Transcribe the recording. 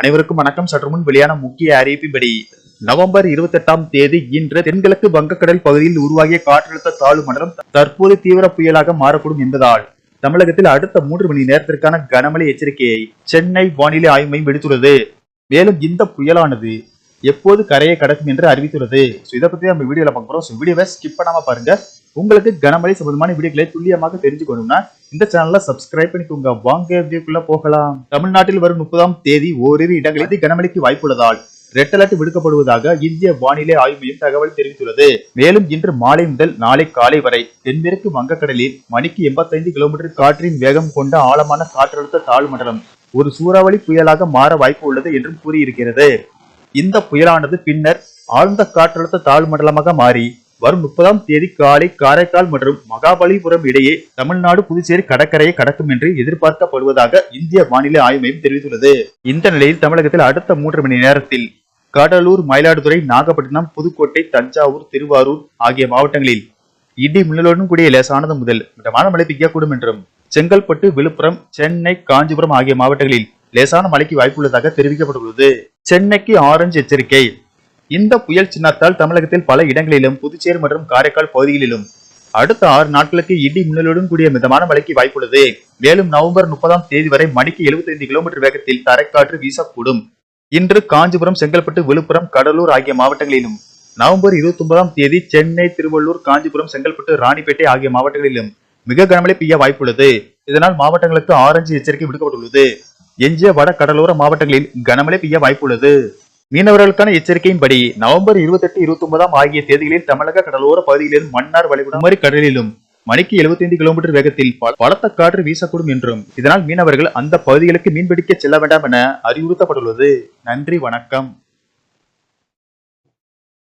அனைவருக்கும் வணக்கம். சற்று முன் வெளியான முக்கிய அறிவிப்பின்படி நவம்பர் இருபத்தி எட்டாம் தேதி இன்று தென்கிழக்கு வங்கக்கடல் பகுதியில் உருவாகிய காற்றழுத்த தாழ்வு மண்டலம் தற்போது தீவிர புயலாக மாறக்கூடும் என்பதால் தமிழகத்தில் அடுத்த மூன்று மணி நேரத்திற்கான கனமழை எச்சரிக்கையை சென்னை வானிலை ஆய்வு மையம் விடுத்துள்ளது. மேலும் இந்த புயலானது எப்போது கரையை கடக்கும் என்று அறிவித்துள்ளது. ஸோ இதை பத்தி நம்ம வீடியோவில் பார்க்குறோம் ஸோ வீடியோவை ஸ்கிப் பண்ணாமல் பாருங்க. உங்களுக்கு கனமழை சம்பந்தமான வீடியோக்களை துல்லியமாக தெரிஞ்சுக்கணும்னா இந்த சேனலை சப்ஸ்கிரைப் பண்ணிக்கோங்க. வாங்க வியூக்குள்ள போகலாம். தமிழ்நாட்டில் வரும் முப்பதாம் தேதி ஓரிரு இடங்களில் கனமழைக்கு வாய்ப்புள்ளதால் ரெட் அலர்ட் விடுக்கப்படுவதாக இந்திய வானிலை ஆய்வு மையம் தகவல் தெரிவித்துள்ளது. மேலும் இன்று மாலை முதல் நாளை காலை வரை தென்மேற்கு வங்கக்கடலில் மணிக்கு எண்பத்தைந்து கிலோமீட்டர் காற்றின் வேகம் கொண்ட ஆழமான காற்றழுத்த தாழ்வு மண்டலம் ஒரு சூறாவளி புயலாக மாற வாய்ப்பு உள்ளது என்றும் கூறியிருக்கிறது. இந்த புயலானது பின்னர் ஆழ்ந்த காற்றழுத்த தாழ்வு மண்டலமாக மாறி வரும் முப்பதாம் தேதி காலை காரைக்கால் மற்றும் மகாபலிபுரம் இடையே தமிழ்நாடு புதுச்சேரி கடற்கரையை கடக்கும் என்று எதிர்பார்க்கப்படுவதாக இந்திய வானிலை ஆய்வு மையம் தெரிவித்துள்ளது. இந்த நிலையில் தமிழகத்தில் அடுத்த மூன்று மணி நேரத்தில் கடலூர் மயிலாடுதுறை நாகப்பட்டினம் புதுக்கோட்டை தஞ்சாவூர் திருவாரூர் ஆகிய மாவட்டங்களில் இடி மின்னலுடன் கூடிய லேசானது முதல் மிதமான மழை பெய்யக்கூடும் என்றும் செங்கல்பட்டு விழுப்புரம் சென்னை காஞ்சிபுரம் ஆகிய மாவட்டங்களில் லேசான மழைக்கு வாய்ப்புள்ளதாக தெரிவிக்கப்பட்டுள்ளது. சென்னைக்கு ஆரஞ்சு எச்சரிக்கை இந்த புயல் சின்னத்தால் தமிழகத்தில் பல இடங்களிலும் புதுச்சேரி மற்றும் காரைக்கால் பகுதிகளிலும். அடுத்த ஆறு நாட்களுக்கு இடி மின்னலுடன் கூடிய மிதமான மழைக்கு வாய்ப்புள்ளது. மேலும் நவம்பர் முப்பதாம் தேதி வரை மணிக்கு 75 கிலோமீட்டர் வேகத்தில் தரைக்காற்று வீசக்கூடும். இன்று காஞ்சிபுரம் செங்கல்பட்டு விழுப்புரம் கடலூர் ஆகிய மாவட்டங்களிலும். நவம்பர் இருபத்தி ஒன்பதாம் தேதி சென்னை திருவள்ளூர் காஞ்சிபுரம் செங்கல்பட்டு ராணிப்பேட்டை ஆகிய மாவட்டங்களிலும் மிக கனமழை பெய்ய வாய்ப்புள்ளது. இதனால் மாவட்டங்களுக்கு ஆரஞ்சு எச்சரிக்கை விடுக்கப்பட்டுள்ளது. எஞ்சிய வட கடலோர மாவட்டங்களில் கனமழை பெய்ய வாய்ப்புள்ளது. மீனவர்களுக்கான எச்சரிக்கையின்படி நவம்பர் இருபத்தி எட்டு இருபத்தி ஒன்பதாம் ஆகிய தேதிகளில் தமிழக கடலோர பகுதிகளிலும் மன்னார் வளைகுடா கடலிலும் மணிக்கு 75 கிலோமீட்டர் வேகத்தில் பலத்த காற்று வீசக்கூடும் என்றும் இதனால் மீனவர்கள் அந்த பகுதிகளுக்கு மீன்பிடிக்க செல்ல வேண்டாம் என அறிவுறுத்தப்பட்டுள்ளது. நன்றி வணக்கம்.